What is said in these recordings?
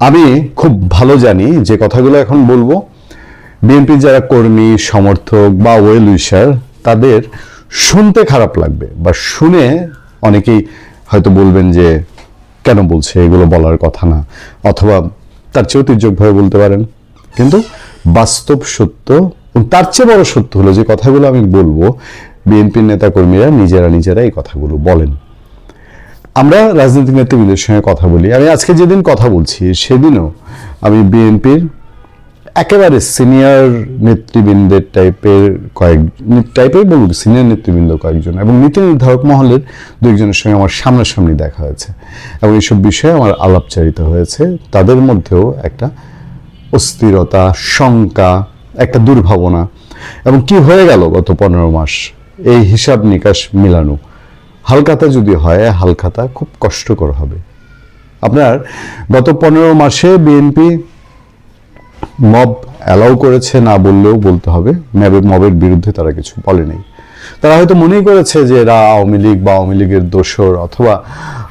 আমি খুব ভালো জানি যে কথাগুলো এখন বলব। বিএনপি যারা কর্মী, সমর্থক বা ওয়েল উইশার তাদের শুনতে খারাপ লাগবে বা শুনে অনেকেই হয়তো বলবেন যে, কেন বলছে? এগুলো বলার কথা না। অথবা তার চেয়েও তির্যকভাবে বলতে পারেন। কিন্তু বাস্তব সত্য তার চেয়ে বড় সত্য হলো যে কথাগুলো আমি বলব, বিএনপির নেতাকর্মীরা নিজেরা নিজেরা এই কথাগুলো বলেন। আমরা রাজনৈতিক নেতৃবৃন্দের সঙ্গে কথা বলি। আমি আজকে যেদিন কথা বলছি, সেদিনও আমি বিএনপির একেবারে সিনিয়র নেতৃবৃন্দের টাইপের কয়েক টাইপের বলুন, সিনিয়র নেতৃবৃন্দ কয়েকজন এবং নীতি নির্ধারক মহলের দুইজনের সঙ্গে আমার সামনাসামনি দেখা হয়েছে এবং এইসব বিষয়ে আমার আলাপচারিত হয়েছে। তাদের মধ্যেও একটা অস্থিরতা, শঙ্কা, একটা দুর্ভাবনা। এবং কি হয়ে গেল গত পনেরো মাস? এই হিসাব নিকাশ মিলানো। হালখাতা যদি হয়, হালখাতা খুব কষ্টকর হবে। আপনার গত পনেরো মাসে বিএনপি মব অ্যালাউ করেছে, না বললেও বলতে হবে। মবের বিরুদ্ধে তারা কিছু বলেনি তারা হয়তো মনেই করেছে যে এরা আওয়ামী লীগ বা আওয়ামী লীগের দোসর অথবা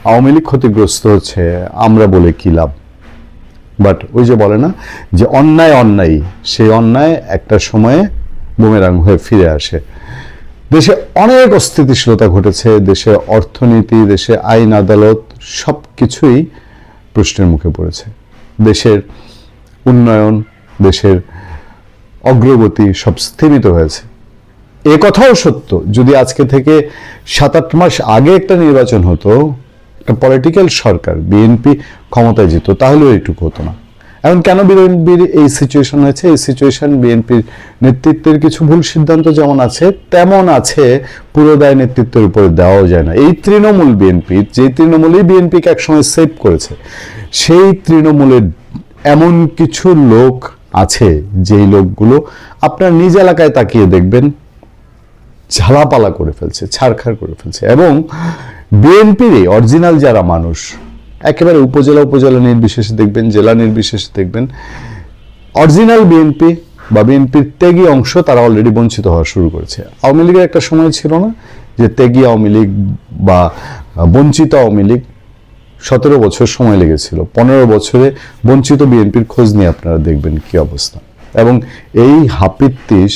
আওয়ামী লীগ ক্ষতিগ্রস্ত হচ্ছে, আমরা বলে কি লাভ? বাট ওই যে বলে না, যে অন্যায় অন্যায়, সেই অন্যায় একটা সময়ে বুমেরাং হয়ে ফিরে আসে। দেশে অনেক অস্থিতিশীলতা ঘটেছে, দেশে অর্থনীতি, দেশে আইন আদালত সব কিছুই প্রশ্নের মুখে পড়েছে। দেশের উন্নয়ন, দেশের অগ্রগতি সব স্থিমিত হয়েছে। এ কথাও সত্য, যদি আজকে থেকে সাত আট মাস আগে একটা নির্বাচন হতো, একটা পলিটিক্যাল সরকার বিএনপি ক্ষমতায় যেত, তাহলেও এইটুকু হতো না। এখন কেন বিএনপির এই সিচুয়েশন হয়েছে? এই সিচুয়েশন বিএনপির নেতৃত্বের কিছু ভুল সিদ্ধান্ত যেমন আছে, তেমন আছে পুরো দায় নেতৃত্বের উপরে দেওয়াও যায় না। এই তৃণমূল বিএনপি যে তৃণমূলই বিএনপিকে একসময় সেভ করেছে, সেই তৃণমূলের এমন কিছু লোক আছে, যেই লোকগুলো আপনার নিজ এলাকায় তাকিয়ে দেখবেন, ঝালাপালা করে ফেলছে, ছাড়খাড় করে ফেলছে। এবং বিএনপির অরিজিনাল যারা মানুষ একেবারে উপজেলা উপজেলা নির্বিশেষে দেখবেন, জেলা নির্বিশেষে দেখবেন। অরিজিনাল বিএনপি বা বিএনপির ত্যাগী অংশ তারা অলরেডি বঞ্চিত হওয়া শুরু করেছে। আওয়ামী লীগের একটা সময় ছিল না যে ত্যাগী আওয়ামী লীগ বা বঞ্চিত আওয়ামী লীগ সতেরো বছর সময় লেগেছিল। পনেরো বছরে বঞ্চিত বিএনপির খোঁজ নিয়ে আপনারা দেখবেন কি অবস্থা। এবং এই হাপিত্তিস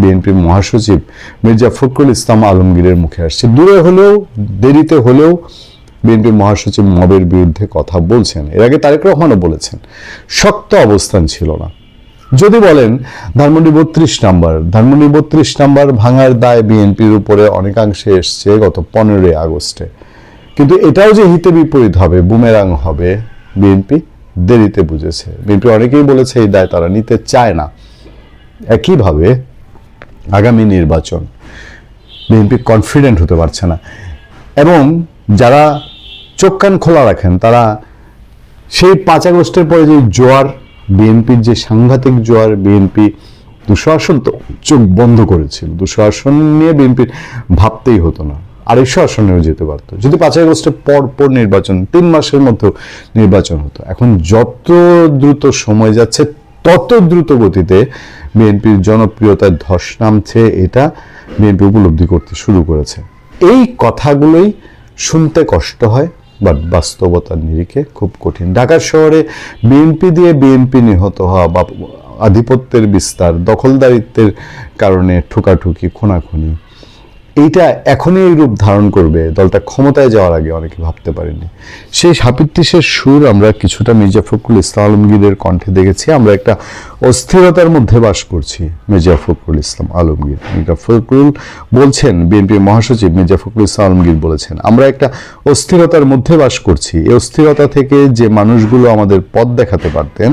বিএনপির মহাসচিব মির্জা ফখরুল ইসলাম আলমগীরের মুখে আসছে। দূরে হলেও, দেরিতে হলেও বিএনপির মহাসচিব মবের বিরুদ্ধে কথা বলছেন। এর আগে তারেক রহমানও বলেছেন, শক্ত অবস্থান ছিল না। যদি বলেন, ধানমন্ডি বত্রিশ নাম্বার, ধানমন্ডি বত্রিশ নাম্বার ভাঙার দায় বিএনপির উপরে অনেকাংশে এসছে গত পনেরোই আগস্টে। কিন্তু এটাও যে হিতে বিপরীত হবে, বুমেরাং হবে, বিএনপি দেরিতে বুঝেছে। বিএনপি অনেকেই বলেছে এই দায় তারা নিতে চায় না। একইভাবে আগামী নির্বাচন বিএনপি কনফিডেন্ট হতে পারছে না। এবং যারা চোখ কান খোলা রাখেন, তারা সেই পাঁচ আগস্টের পরে যে জোয়ার, বিএনপির যে সাংঘাতিক জোয়ার, বিএনপি দুশো আসন তো চোখ বন্ধ করেছিল। দুশো আসন নিয়ে বিএনপির ভাবতেই হতো না। আড়াইশো আসনেও যেতে পারতো। যদি পাঁচ আগস্টের পর পর নির্বাচন, তিন মাসের মধ্যে নির্বাচন হতো। এখন যত দ্রুত সময় যাচ্ছে, তত দ্রুত গতিতে বিএনপির জনপ্রিয়তায় ধস নামছে। এটা বিএনপি উপলব্ধি করতে শুরু করেছে। এই কথাগুলোই শুনতে কষ্ট হয়। বাট বাস্তবতার নিরিখে খুব কঠিন। ঢাকার শহরে বিএনপি দিয়ে বিএনপি নিহত হওয়া বা আধিপত্যের বিস্তার, দখলদারিত্বের কারণে ঠোকাঠুকি, খুনাখুনি, এইটা এখনই এই রূপ ধারণ করবে। দলটা ক্ষমতায় যাওয়ার আগে অনেকে ভাবতে পারেনি। সেই সাপিত্তিসের সুর আমরা কিছুটা মির্জা ফখরুল ইসলাম আলমগীরের কণ্ঠে দেখেছি। আমরা একটা অস্থিরতার মধ্যে বাস করছি। মির্জা ফখরুল ইসলাম আলমগীর। মির্জা ফখরুল বলছেন, বিএনপির মহাসচিব মির্জা ফখরুল ইসলাম আলমগীর বলেছেন, আমরা একটা অস্থিরতার মধ্যে বাস করছি। এই অস্থিরতা থেকে যে মানুষগুলো আমাদের পথ দেখাতে পারতেন,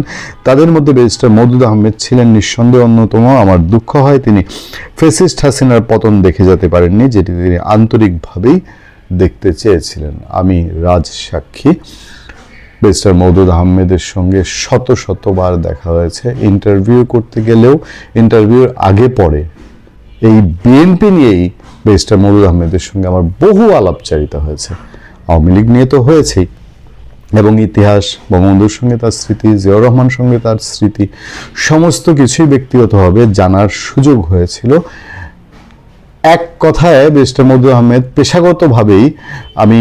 তাদের মধ্যে ব্যারিস্টার মওদুদ আহমেদ ছিলেন নিঃসন্দেহে অন্যতম। আমার দুঃখ হয় তিনি ফেসিস্ট হাসিনার পতন দেখে যেতে পারেননি, যেটি তিনি আন্তরিকভাবেই দেখতে চেয়েছিলেন। আমি রাজ সাক্ষী। ব্যারিস্টার মওদুদ আহমেদের সঙ্গে শত শতবার দেখা হয়েছে। ইন্টারভিউ করতে গেলেও ইন্টারভিউর আগে পরে এই বিএনপি নিয়েই ব্যারিস্টার মওদুদ আহমেদের সঙ্গে আমার বহু আলাপচারিতা হয়েছে। আওয়ামী লীগ নিয়ে তো হয়েছেই। এবং ইতিহাস, বঙ্গবন্ধুর সঙ্গে তার স্মৃতি, জিয়াউর রহমান সঙ্গে তার স্মৃতি, সমস্ত কিছুই ব্যক্তিগতভাবে জানার সুযোগ হয়েছিল। এক কথায় ব্যারিস্টার মধু আহমেদ, পেশাগতভাবেই আমি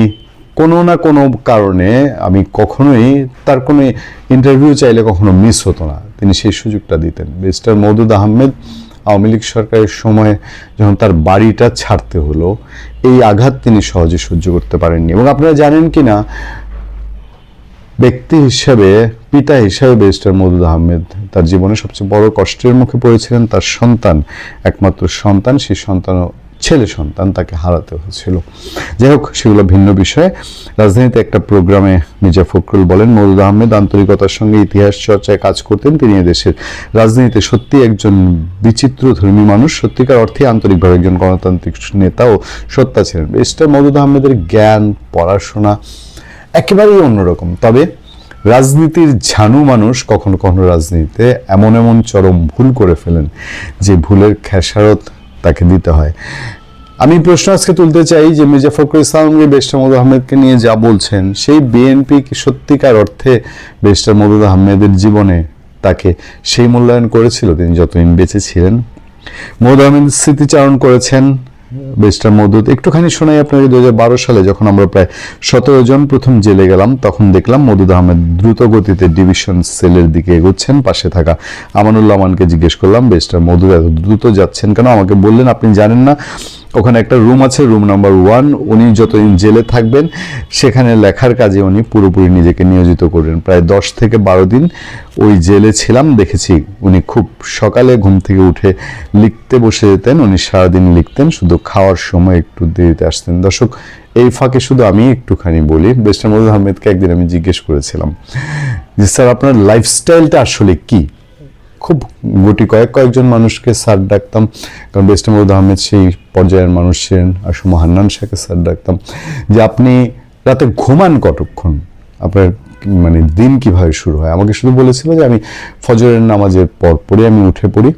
কোনো না কোনো কারণে আমি কখনোই তার কোনো ইন্টারভিউ চাইলে কখনো মিস হতো না। তিনি সেই সুযোগটা দিতেন। মিস্টার মৌদুদ আহমেদ আওয়ামী লীগ সরকারের সময় যখন তার বাড়িটা ছাড়তে হলো, এই আঘাত তিনি সহজে সহ্য করতে পারেননি। এবং আপনারা জানেন কি না ব্যক্তি হিসেবে, পিতা হিসেবে ব্যারিস্টার মদুদ আহমেদ তার জীবনে সবচেয়ে বড় কষ্টের মুখে পড়েছিলেন তার সন্তান, একমাত্র সন্তান, সেই সন্তান ছেলে সন্তান তাকে হারাতে হয়েছিল। যাই হোক, সেগুলো ভিন্ন বিষয়। রাজধানীতে একটা প্রোগ্রামে মির্জা ফখরুল বলেন মদুদ আহমেদ আন্তরিকতার সঙ্গে ইতিহাস চর্চায় কাজ করতেন। তিনি এদেশের রাজনীতিতে সত্যি একজন বিচিত্র ধর্মী মানুষ। সত্যিকার অর্থে আন্তরিকভাবে একজন গণতান্ত্রিক নেতা ও সত্তা ছিলেন। ব্যারিস্টার মদুদ আহমেদের জ্ঞান, পড়াশোনা একেবারেই অন্যরকম। তবে রাজনীতির ঝানু মানুষ কখনো কখনো রাজনীতিতে এমন এমন চরম ভুল করে ফেলেন, যে ভুলের খেসারত তাকে দিতে হয়। আমি প্রশ্ন আজকে তুলতে চাই যে মির্জা ফখরুল ইসলামকে বেস্টার মদুদ আহমেদকে নিয়ে যা বলছেন, সেই বিএনপি কি সত্যিকার অর্থে বেস্টার মদুদ আহমেদের জীবনে তাকে সেই মূল্যায়ন করেছিল তিনি যতদিন বেঁচে ছিলেন? মদুদ আহমেদ স্মৃতিচারণ করেছেন বেস্টার মদুদ একটুখানি শোনাই আপনাকে দু সালে যখন আমরা প্রায় সতেরো জন প্রথম জেলে গেলাম, তখন দেখলাম মদুদ আহমেদ দ্রুত গতিতে ডিভিশন সেলের দিকে এগোচ্ছেন, পাশে থাকা আমানুল্লাহ আমানকে জিজ্ঞেস করলাম বেস্টার মদুদ এত দ্রুত যাচ্ছেন কেন? আমাকে বললেন, আপনি জানেন না, ওখানে একটা রুম আছে, রুম নাম্বার ওয়ান, উনি যতদিন জেলে থাকবেন, সেখানে লেখার কাজে উনি পুরোপুরি নিজেকে নিয়োজিত করবেন। প্রায় দশ থেকে বারো দিন ওই জেলে ছিলাম, দেখেছি উনি খুব সকালে ঘুম থেকে উঠে লিখতে বসে যেতেন, উনি সারাদিন লিখতেন, শুধু খাওয়ার সময় একটু দেরিতে আসতেন। দর্শক, এই ফাঁকে শুধু আমি একটুখানি বলি, বেস্টার মদুদ আহমেদকে একদিন আমি জিজ্ঞেস করেছিলাম যে, স্যার, আপনার লাইফস্টাইলটা আসলে কি? খুব গুটি কয়েক, কয়েকজন মানুষকে স্যার ডাকতাম, কারণ বেস্ট মহুদ আহমেদ সেই পর্যায়ের মানুষ ছিলেন আসম হান্নান শাহকে স্যার ডাকতাম, যে, আপনি রাতে ঘুমান কতক্ষণ? আপনার মানে দিন কীভাবে শুরু হয়? আমাকে শুধু বলেছিল যে, আমি ফজরের নামাজের পর পরে আমি উঠে পড়ি।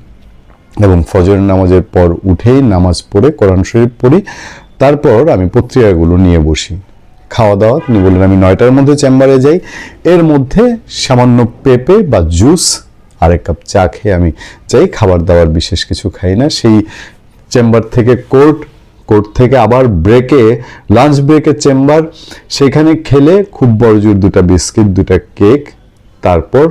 এবং ফজরের নামাজের পর উঠেই নামাজ পড়ে কোরআন শরীফ পড়ি। তারপর আমি পত্রিকাগুলো নিয়ে বসি। খাওয়া দাওয়া, তিনি বললেন, আমি নয়টার মধ্যে চেম্বারে যাই। এর মধ্যে সামান্য পেঁপে বা জুস, আরেক কাপ চা খেয়ে আমি চাই খাবার দাবার বিশেষ কিছু খাই না। সেই চেম্বার থেকে কোর্ট কোর্ট থেকে আবার ব্রেকে, লাঞ্চ ব্রেকে চেম্বার। সেখানে খেলে খুব বড় জোর দুটা বিস্কিট, দুটা কেক তারপর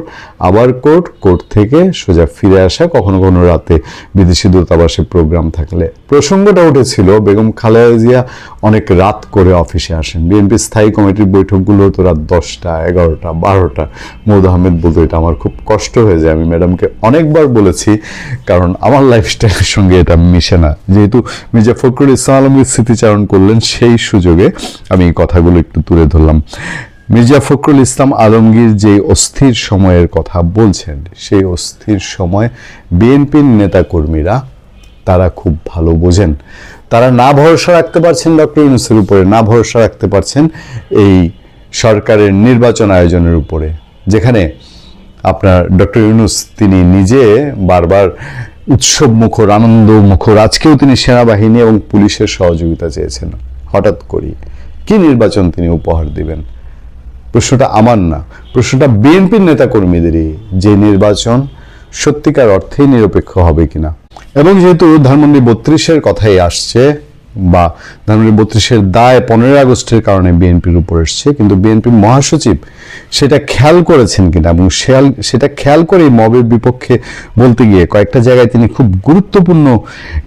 আবার কোর্ট কোর্ট থেকে সোজা ফিরে আসা, কখনো কখনো রাতে বিদেশি দূতাবাসে প্রোগ্রাম থাকলে। প্রসঙ্গটা উঠেছিল, বেগম খালেদা জিয়া অনেক রাত করে অফিসে আসেন। বিএনপি স্থায়ী কমিটির বৈঠকগুলো হতো রাত দশটা, এগারোটা, বারোটা। মৌদ আহমেদ বলতো, এটা আমার খুব কষ্ট হয়ে যায়। আমি ম্যাডামকে অনেকবার বলেছি, কারণ আমার লাইফস্টাইলের সঙ্গে এটা মিশে না। যেহেতু মির্জা ফখরুল ইসলাম আলমগীর স্মৃতিচারণ করলেন, সেই সুযোগে আমি এই কথাগুলো একটু তুলে ধরলাম। মির্জা ফখরুল ইসলাম আলমগীর যে অস্থির সময়ের কথা বলছেন, সেই অস্থির সময় বিএনপির নেতাকর্মীরা, তারা খুব ভালো বোঝেন। তারা না ভরসা রাখতে পারছেন ডক্টর ইউনুসের উপরে, না ভরসা রাখতে পারছেন এই সরকারের নির্বাচন আয়োজনের উপরে, যেখানে আপনার ডক্টর ইউনুস তিনি নিজে বারবার উৎসব মুখর, আনন্দ মুখর, আজকেও তিনি সেনাবাহিনী এবং পুলিশের সহযোগিতা চেয়েছেন, হঠাৎ করি কি নির্বাচন তিনি উপহার দিবেন? প্রশ্নটা আমার না, প্রশ্নটা বিএনপির নেতাকর্মীদেরই, যে নির্বাচন সত্যিকার অর্থেই নিরপেক্ষ হবে কিনা। এবং যেহেতু ধানমন্ডি বত্রিশের কথাই আসছে বা ধানমন্ডি বত্রিশের দায় পনেরোই আগস্টের কারণে বিএনপির উপর এসছে, কিন্তু বিএনপির মহাসচিব সেটা খেয়াল করেছেন কিনা এবং খেয়াল, সেটা খেয়াল করে মবের বিপক্ষে বলতে গিয়ে কয়েকটা জায়গায় তিনি খুব গুরুত্বপূর্ণ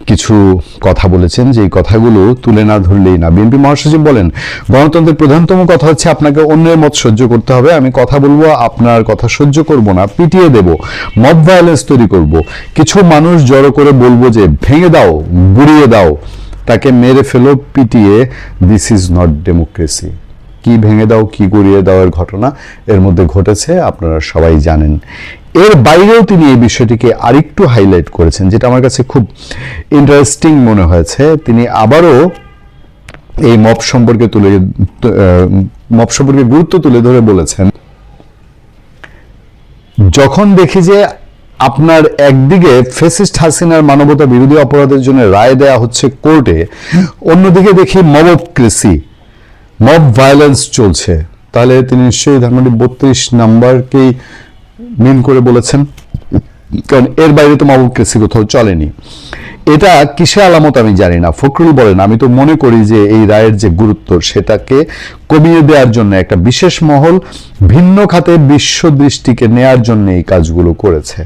কিছু কথা বলেছেন, যে কথাগুলো তুলে না ধরলেই না। বিএনপি মহাসচিব বলেন, গণতন্ত্রের প্রধানতম কথা হচ্ছে আপনাকে অন্যের মত সহ্য করতে হবে, আমি কথা বলব, আপনার কথা সহ্য করব না, পিটিয়ে দেব, মব ভায়োলেন্স তৈরি করব। কিছু মানুষ জড়ো করে বলব যে, ভেঙে দাও, গুড়িয়ে দাও। তাকে মেরে ফেলো, পিটিয়ে দিস ইজ নট ডেমোক্রেসি কি ভেঙে দাও, কি গড়িয়ে দেওয়ার ঘটনা এর মধ্যে ঘটেছে, আপনারা সবাই জানেন। এর বাইরেও তিনি এই বিষয়টিকে আরেকটু হাইলাইট করেছেন, যেটা আমার কাছে খুব ইন্টারেস্টিং মনে হয়েছে। তিনি আবারও এই মব সম্পর্কে তুলে মপ সম্পর্কে গুরুত্ব তুলে ধরে বলেছেন, যখন দেখি যে আপনার একদিকে ফেসিস্ট হাসিনার মানবতা বিরোধী অপরাধের জন্য রায় দেয়া হচ্ছে কোর্টে, অন্যদিকে দেখি মবক্রেসি মব ভায়োলেন্স চলছে। তাহলে তিনি নিশ্চয়ই ধর্মটি বত্রিশ নাম্বারকেই মিন করে বলেছেন। কারণ এর বাইরে তো মবক্রেসি কোথাও চলেনি। এটা কিসে আলামত আমি জানি না। ফখরুল বলেন, আমি তো মনে করি যে এই রায়ের যে গুরুত্ব, সেটাকে কমিয়ে দেওয়ার জন্য একটা বিশেষ মহল ভিন্ন খাতে বিশ্ব দৃষ্টিকে নেয়ার জন্য এই কাজগুলো করেছে।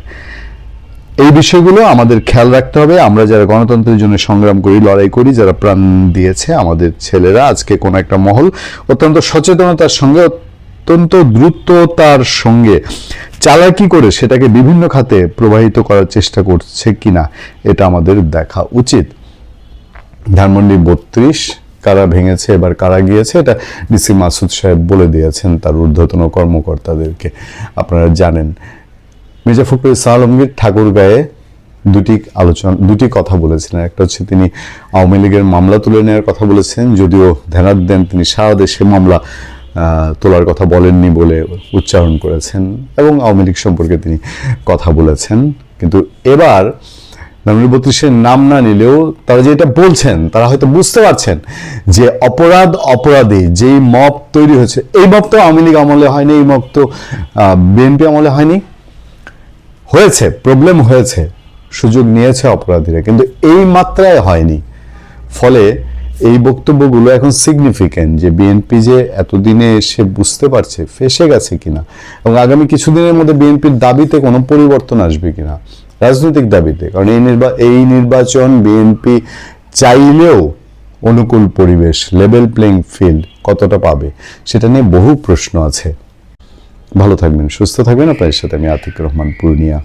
এই বিষয়গুলো আমাদের খেয়াল রাখতে হবে। আমরা যারা গণতন্ত্রের জন্য সংগ্রাম করি, লড়াই করি, যারা প্রাণ দিয়েছে, আমাদের ছেলেরা আজকে কোন একটা মহল অত্যন্ত সচেতনতার সঙ্গে, অত্যন্ত দ্রুততার সঙ্গে চালাকি করে? সেটাকে বিভিন্ন খাতে প্রবাহিত করার চেষ্টা করছে কিনা, এটা আমাদের দেখা উচিত। ধানমন্ডি বত্রিশ, কারা ভেঙেছে, এবার কারা গিয়েছে, এটা ডিসি মাসুদ সাহেব বলে দিয়েছেন তার ঊর্ধ্বতন কর্মকর্তাদেরকে। আপনারা জানেন, মির্জা ফখরুল ইসলাম আলমগীর ঠাকুর গায়ে দুটি আলোচনা, দুটি কথা বলেছিলেন। একটা হচ্ছে তিনি আওয়ামী লীগের মামলা তুলে নেওয়ার কথা বলেছেন, যদিও ধ্যানাত দেন, তিনি সারা দেশে মামলা তোলার কথা বলেননি বলে উচ্চারণ করেছেন এবং আওয়ামী লীগ সম্পর্কে তিনি কথা বলেছেন। কিন্তু এবার নানুর বত্রিশের নাম না নিলেও তারা যে এটা বলছেন, তারা হয়তো বুঝতে পারছেন যে অপরাধ অপরাধী যেই মপ তৈরি হয়েছে, এই মপ তো আওয়ামী লীগ আমলে হয়নি, এই মপ তো বিএনপি আমলে হয়নি। হয়েছে প্রবলেম হয়েছে, সুযোগ নিয়েছে অপরাধীরা, কিন্তু এই মাত্রায় হয়নি। ফলে এই বক্তব্যগুলো এখন সিগনিফিক্যান্ট যে বিএনপি যে এতদিনে এসে বুঝতে পারছে, ফেসে গেছে কিনা এবং আগামী কিছুদিনের মধ্যে বিএনপির দাবিতে কোনো পরিবর্তন আসবে কিনা, রাজনৈতিক দাবিতে, কারণ এই নির্বা, এই নির্বাচন বিএনপি চাইলেও অনুকূল পরিবেশ লেভেল প্লেইং ফিল্ড কতটা পাবে, সেটা নিয়ে বহু প্রশ্ন আছে। ভালো থাকবেন, সুস্থ থাকবেন। আপনার সাথে আমি আতিক রহমান, পূর্ণিয়া।